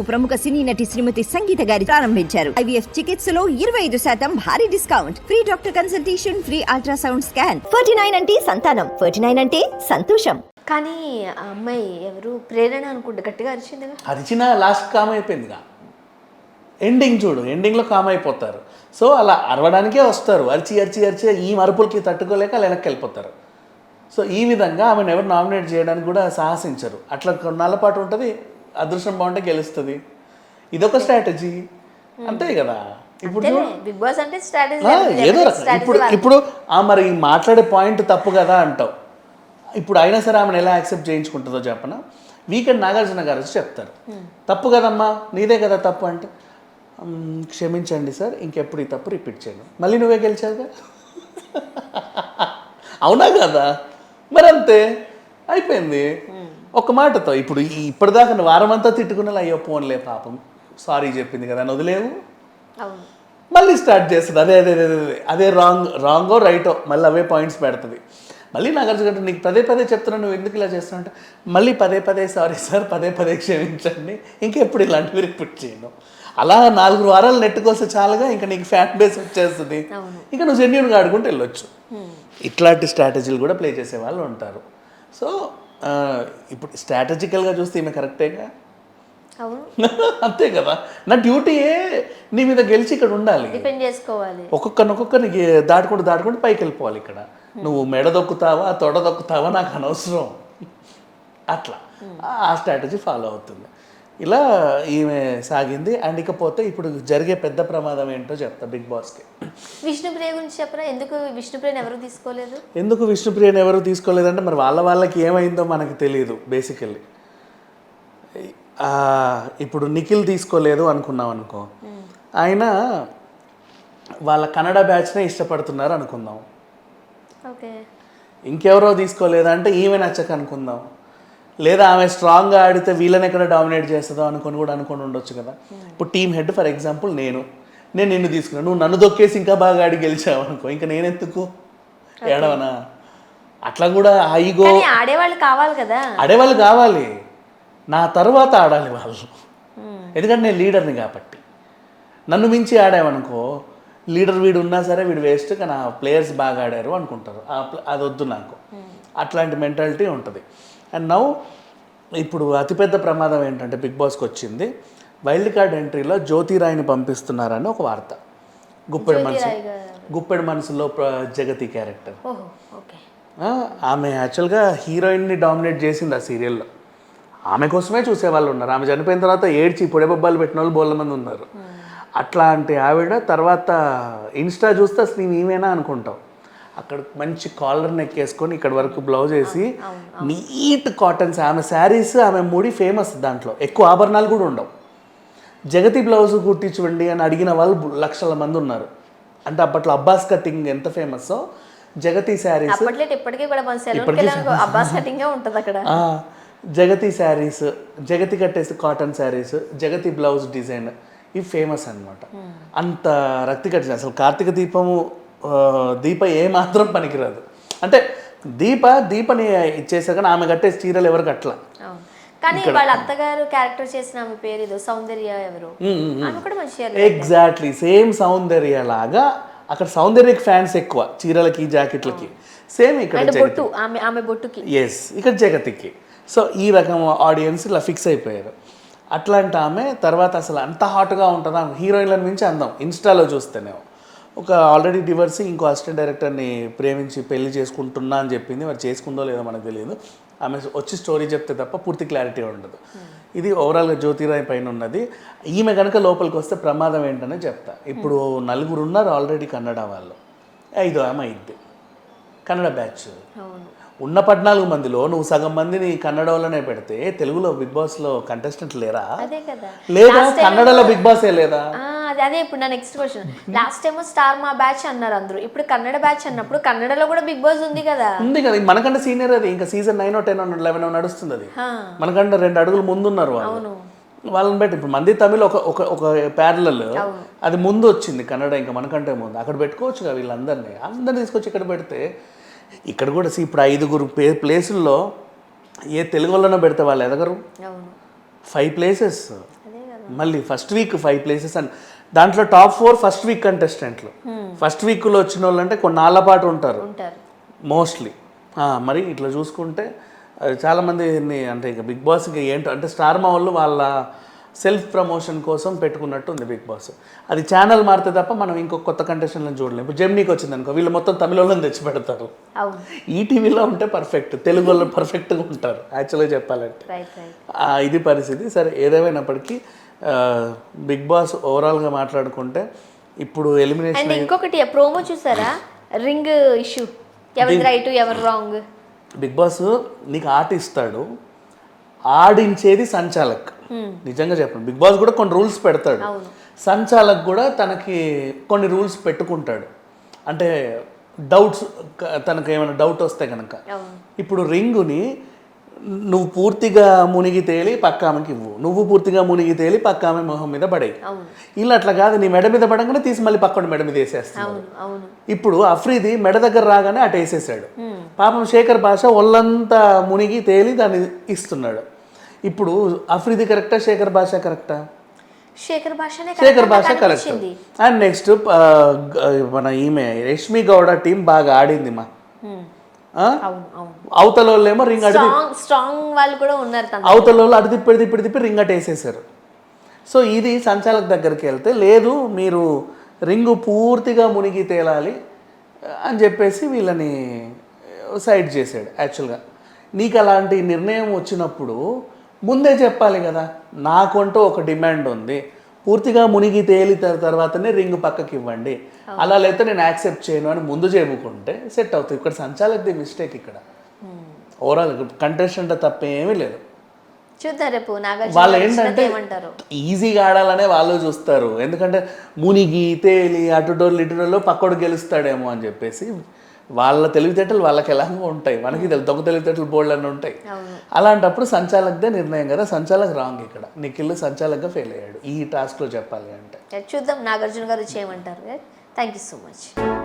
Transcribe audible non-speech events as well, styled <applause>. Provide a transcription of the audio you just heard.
ప్రముఖ సినీ నటి శ్రీమతి సంగీత గారి ప్రారంభించారు. ఐవీఎఫ్ చికిత్సలో ఇరవై ఐదు శాతం భారీ discount. Free doctor consultation free ultrasound scan. Ferty nine అంటే సంతానం. ఫర్టీ నైన్ అంటే సంతోషం. కానీ ఆ అమ్మాయి ఎవరు? ప్రేరణ అనుకుంటే. గట్టిగా అరిచింది అరిచిన లాస్ట్ కామ్ అయిపోయిందిగా. ఎండింగ్ చూడు. ఎండింగ్లో కామ్ అయిపోతారు. సో అలా అరవడానికే వస్తారు. అరిచి అరిచి అరిచి ఈ మరుపులకి తట్టుకోలేక అలా వెనక్కి వెళ్ళిపోతారు. సో ఈ విధంగా ఆమెను ఎవరు నామినేట్ చేయడానికి కూడా సాహసించరు. అట్లా కొన్నాళ్ళ పాటు ఉంటుంది. అదృష్టం బాగుంటే గెలుస్తుంది. ఇదొక స్ట్రాటజీ. అంతే కదా. ఇప్పుడు చూడు. బిగ్ బాస్ అంటే స్ట్రాటజీ ఆ, ఏదో ఇప్పుడు ఇప్పుడు ఆ మరి మాట్లాడే పాయింట్ తప్పు కదా అంటావు. ఇప్పుడు అయినా సరే ఆమెను ఎలా యాక్సెప్ట్ చేయించుకుంటుందో చెప్పన? వీకెండ్ నాగార్జున గారు వచ్చి చెప్తారు. తప్పు కదమ్మా? నీదే కదా తప్పు అంటే. "మ్మ్, క్షమించండి సార్ ఇంకెప్పుడు ఈ తప్పు రిపీట్ చేయను. మళ్ళీ నువ్వే గెలిచావుగా <laughs> అవునా కదా? మరి అంతే అయిపోయింది. ఒక మాటతో ఇప్పుడు ఇప్పటిదాకా నువ్వు వారం అంతా తిట్టుకున్నా అయ్యో పోన్లే పాపం. సారీ చెప్పింది కదా అని వదిలేవు? మళ్ళీ స్టార్ట్ చేస్తుంది అదే అదే అదే అదే అదే రాంగ్ రాంగో రైటో మళ్ళీ అవే పాయింట్స్ పెడుతుంది. మళ్ళీ నాగార్జున గారు నీకు పదే పదే చెప్తున్నాను నువ్వు ఎందుకు ఇలా చేస్తున్నావు అంటే మళ్ళీ పదే పదే సారీ సార్ పదే పదే క్షమించండి ఇంకెప్పుడు ఇలాంటివి రిపీట్ చేయను. అలా నాలుగు వారాలు నెట్టుకొస్తే చాలుగా ఇంకా నీకు ఫ్యాన్ బేస్ వచ్చేస్తుంది. ఇంకా నువ్వు జెన్యున్గా ఆడుకుంటూ వెళ్ళొచ్చు. ఇట్లాంటి స్ట్రాటజీలు కూడా ప్లే చేసే వాళ్ళు ఉంటారు. సో ఇప్పుడు స్ట్రాటజికల్గా చూస్తే ఈమె కరెక్టేగా? <laughs> అంతే కదా. నా డ్యూటీయే నీ మీద గెలిచి ఇక్కడ ఉండాలి. చేసుకోవాలి. ఒక్కొక్కరిని ఒక్కొక్కరిని దాటుకుంటూ దాటుకుంటూ పైకి వెళ్ళిపోవాలి ఇక్కడ నువ్వు మెడ దొక్కుతావా తొడ దొక్కుతావా నాకు అనవసరం. <laughs> అట్లా. ఆ స్ట్రాటజీ ఫాలో అవుతుంది. ఇలా ఈమె సాగింది. అండ్ ఇకపోతే ఇప్పుడు జరిగే పెద్ద ప్రమాదం ఏంటో చెప్తా బిగ్ బాస్కి. విష్ణుప్రియ గురించి చెప్పరా? ఎందుకు విష్ణుప్రియని ఎవరు తీసుకోలేదు? ఎందుకు విష్ణుప్రియని ఎవరు తీసుకోలేదంటే మరి వాళ్ళ వాళ్ళకి ఏమైందో మనకు తెలియదు బేసికల్లీ ఇప్పుడు నిఖిల్ తీసుకోలేదు అనుకున్నాం అనుకో. ఆయన వాళ్ళ కన్నడ బ్యాచ్నే ఇష్టపడుతున్నారు అనుకుందాం. ఓకే. ఇంకెవరో తీసుకోలేదంటే ఈమె నచ్చక అనుకుందాం. లేదా ఆమె స్ట్రాంగ్గా ఆడితే వీళ్ళని ఎక్కడ డామినేట్ చేస్తుందో అనుకొని కూడా అనుకొని ఉండొచ్చు కదా. ఇప్పుడు టీమ్ హెడ్ ఫర్ ఎగ్జాంపుల్ నేను. నేను నిన్ను తీసుకున్నాను నువ్వు నన్ను దొక్కేసి ఇంకా బాగా ఆడి గెలిచావు అనుకో. ఇంకా నేనెందుకు? ఏడవనా? అట్లా కూడా ఐగో కానీ ఆడేవాళ్ళు కావాలి కదా. ఆడేవాళ్ళు కావాలి. నా తర్వాత ఆడాలి వాళ్ళు. ఎందుకంటే నేను లీడర్ని కాబట్టి. నన్ను మించి ఆడామనుకో లీడర్ వీడు ఉన్నా సరే వీడు వేస్ట్ కానీ ఆ ప్లేయర్స్ బాగా ఆడారు అనుకుంటారు. ఆ అది వద్దు నాకు. అట్లాంటి మెంటాలిటీ ఉంటుంది. అండ్ నౌ ఇప్పుడు అతిపెద్ద ప్రమాదం ఏంటంటే బిగ్ బాస్కి వచ్చింది. వైల్డ్ కార్డ్ ఎంట్రీలో జ్యోతిరాయ్ని పంపిస్తున్నారని ఒక వార్త. గుప్పెడు మనసు గుప్పెడు మనసులో జగతి క్యారెక్టర్. ఆమె యాక్చువల్గా హీరోయిన్ని డామినేట్ చేసింది ఆ సీరియల్లో. ఆమె కోసమే చూసేవాళ్ళు ఉన్నారు. ఆమె చనిపోయిన తర్వాత ఏడ్చి పొడే బొబ్బాలు పెట్టిన వాళ్ళు బోళ్ళ మంది ఉన్నారు. అట్లాంటి ఆవిడ తర్వాత ఇన్స్టా చూస్తే అసలు నేను ఈమెనా అనుకుంటావు అక్కడ మంచి కాలర్ నెక్కేసుకొని ఇక్కడ వరకు బ్లౌజ్ వేసి నీట్ కాటన్స్ ఆమె శారీస్ ఆమె ముడి ఫేమస్ దాంట్లో. ఎక్కువ ఆభరణాలు కూడా ఉండవు. జగతి బ్లౌజ్ కుట్టించండి అని అడిగిన వాళ్ళు లక్షల మంది ఉన్నారు. అంటే అప్పట్లో అబ్బాస్ కటింగ్ ఎంత ఫేమస్ జగతి శారీస్ ఇప్పటికీ కూడా అబ్బాస్ కటింగ్ ఉంటుంది అక్కడ. జగతి శారీస్ జగతి కట్టేసి cotton saris Jagathi blouse design ఇవి ఫేమస్ అన్నమాట. అంత రక్తి కట్టిన అసలు కార్తీక దీపము దీప ఏ మాత్రం పనికిరాదు. అంటే దీప దీపని ఇచ్చేసాక ఆమె కట్టే చీరలు ఎవరు కట్టలా. కానీ వాళ్ళ అత్తగారు క్యారెక్టర్ చేసిన ఆమె పేరు ఏదో సౌందర్య ఎవరు? ఆమె కూడా మంచి ఎగ్జాక్ట్లీ సేమ్ సౌందర్య లాగా అక్కడ సౌందర్యకి ఫ్యాన్స్ ఎక్కువ చీరలకి జాకెట్లకి. సేమ్ ఇక్కడ బొట్టు ఆమె ఆమె బొట్టుకి. ఎస్ ఇక్కడ జగతికి. సో ఈ రకం ఆడియన్స్ ఇలా ఫిక్స్ అయిపోయారు. అట్లాంటి ఆమె తర్వాత అసలు అంత హాట్గా ఉంటుందా? హీరోయిన్లను మించి అందం. ఇన్స్టాలో చూస్తేనే ఒక ఆల్రెడీ డివర్స్ ఇంకో అసిస్టెంట్ డైరెక్టర్ని ప్రేమించి పెళ్ళి చేసుకుంటున్నా అని చెప్పింది. మరి చేసుకుందో లేదో మనకు తెలియదు. ఆమె వచ్చి స్టోరీ చెప్తే తప్ప పూర్తి క్లారిటీ ఉండదు. ఇది ఓవరాల్గా జ్యోతిరాయ్ పైన ఉన్నది. ఈమె కనుక లోపలికి వస్తే ప్రమాదం ఏంటనే చెప్తా. ఇప్పుడు నలుగురు ఉన్నారు ఆల్రెడీ కన్నడ వాళ్ళు. ఐదో ఆమె అయింది. కన్నడ బ్యాచ్. ఉన్న పద్నాలుగు మందిలో నువ్వు సగం మందిని కన్నడ వాళ్ళనే పెడితే తెలుగులో బిగ్ బాస్లో కంటెస్టెంట్ లేరా లేదా కన్నడలో బిగ్ బాస్ ఏ లేదా అదే అదే ఇప్పుడు నా next question last time star మా బ్యాచ్ అన్నారు అందరూ. ఇప్పుడు కన్నడ బ్యాచ్ అన్నప్పుడు కన్నడలో కూడా బిగ్ బాస్ ఉంది కదా. ఉంది కదా మనకంటే సీనియర్ అది. ఇంకా సీజన్ నైన్ టెన్ లెవెన్ నడుస్తుంది అది. మనకంటే రెండు అడుగులు ముందున్నారు వాళ్ళు. అవును. వాళ్ళని బట్టి ఇప్పుడు మంది తమిళ్ ఒక ఒక ఒక ప్యారలల్ అది ముందు వచ్చింది కన్నడ ఇంకా మనకంటే ముందు. అక్కడ పెట్టుకోవచ్చు కదా వీళ్ళందరినీ. అందరిని తీసుకొచ్చి ఇక్కడ పెడితే ఇక్కడ కూడా ఇప్పుడు ఐదుగురు ప్లే ప్లేసుల్లో ఏ తెలుగు వాళ్ళనో పెడితే వాళ్ళు ఎదగరు. ఫైవ్ ప్లేసెస్ మళ్ళీ ఫస్ట్ వీక్ ఫైవ్ ప్లేసెస్ అని. దాంట్లో టాప్ ఫోర్ ఫస్ట్ వీక్ కంటెస్టెంట్లు. ఫస్ట్ వీక్లో వచ్చిన వాళ్ళు అంటే కొన్ని నాళ్ళ పాటు ఉంటారు. మోస్ట్లీ మరి ఇట్లా చూసుకుంటే చాలామంది అంటే ఇక బిగ్ బాస్ ఇక ఏంటో అంటే స్టార్ మా వాళ్ళు వాళ్ళ సెల్ఫ్ ప్రమోషన్ కోసం పెట్టుకున్నట్టు ఉంది బిగ్ బాస్. అది ఛానల్ మారితే తప్ప మనం ఇంకొక కొత్త కంటెస్టెంట్లను చూడలేము ఇప్పుడు జెమ్నీకి వచ్చింది అనుకో వీళ్ళు మొత్తం తమిళ వాళ్ళని తెచ్చి పెడతారు ఈటీవీలో ఉంటే పర్ఫెక్ట్ తెలుగు వాళ్ళు పర్ఫెక్ట్గా ఉంటారు యాక్చువల్గా చెప్పాలంటే. ఇది పరిస్థితి. సరే ఏదేమైనప్పటికీ బిగ్ బాస్ ఓవరాల్గా మాట్లాడుకుంటే ఇప్పుడు ఎలిమినేషన్ ఇంకొకటి ప్రోమో చూసారా? Ring issue. ఎవరి రైట్ ఎవరు రాంగ్. బిగ్ బాస్ నీకు ఆట ఇస్తాడు. ఆడించేది సంచాలక్. నిజంగా చెప్పండి బిగ్ బాస్ కూడా కొన్ని రూల్స్ పెడతాడు. సంచాలక్ కూడా తనకి కొన్ని రూల్స్ పెట్టుకుంటాడు. అంటే డౌట్స్ తనకు ఏమైనా డౌట్ వస్తే కనుక ఇప్పుడు రింగుని నువ్వు పూర్తిగా మునిగి తేలి పక్క ఆమెకి ఇవ్వు. నువ్వు పూర్తిగా మునిగి తేలి పక్క ఆమె మొహం మీద పడేయి. ఇలా అట్లా కాదు నీ మెడ మీద పడంగానే తీసి మళ్ళీ పక్కన మెడ మీద వేసేస్తాను ఇప్పుడు అఫ్రీది మెడ దగ్గర రాగానే అటు వేసేసాడు. పాపం శేఖర్ భాష ఒళ్ళంతా మునిగి తేలి దాన్ని ఇస్తున్నాడు. ఇప్పుడు అఫ్రీది కరెక్టా శేఖర్ భాష కరెక్టా? శేఖర్ భాషనే శేఖర్ భాష కరెక్ట్. అండ్ నెక్స్ట్ మన ఈమె రష్మి గౌడ టీం బాగా ఆడింది మా. అవతల వాళ్ళేమో రింగ్ అడిగి స్ట్రాంగ్ వాళ్ళు కూడా ఉన్నారు అవతల వాళ్ళు అటు తిప్పి తిప్పి తిప్పి రింగ్ అటేసేసారు సో ఇది సంచాలక్ దగ్గరికి వెళ్తే లేదు మీరు రింగు పూర్తిగా మునిగి తేలాలి అని చెప్పేసి వీళ్ళని సైడ్ చేశాడు యాక్చువల్గా. నీకు అలాంటి నిర్ణయం వచ్చినప్పుడు ముందే చెప్పాలి కదా నాకంటూ ఒక డిమాండ్ ఉంది. పూర్తిగా మునిగి తేలి తర్వాతనే రింగ్ పక్కకి ఇవ్వండి అలా లేకపోతే నేను యాక్సెప్ట్ చేయను అని ముందు చెప్పుకుంటే సెట్ అవుతుంది. ఇక్కడ సంచాలక్ది మిస్టేక్ ఇక్కడ. ఓవరాల్ కంటెస్టెంట్ తప్పేమీ లేదు. చూద్దాం రేపు నాగార్జున వాళ్ళు ఏంటంటే ఈజీగా ఆడాలనే వాళ్ళు చూస్తారు. ఎందుకంటే మునిగి తేలి అటుడోళ్ళు ఇటుడోళ్ళు పక్కోడు గెలుస్తాడేమో అని చెప్పేసి వాళ్ళ తెలివితేటలు వాళ్ళకి ఎలాగో ఉంటాయి. మనకి దొంగ తెలివితేటలు బోల్డ్ అని ఉంటాయి అలాంటప్పుడు సంచాలక్దే నిర్ణయం కదా. సంచాలక్ రాంగ్ ఇక్కడ. నిఖిల్ సంచాలక్గా ఫెయిల్ అయ్యాడు. ఈ టాస్క్లో చెప్పాలి అంటే. చూద్దాం. నాగార్జున గారు వచ్చి ఏమంటారు థ్యాంక్ యూ సో మచ్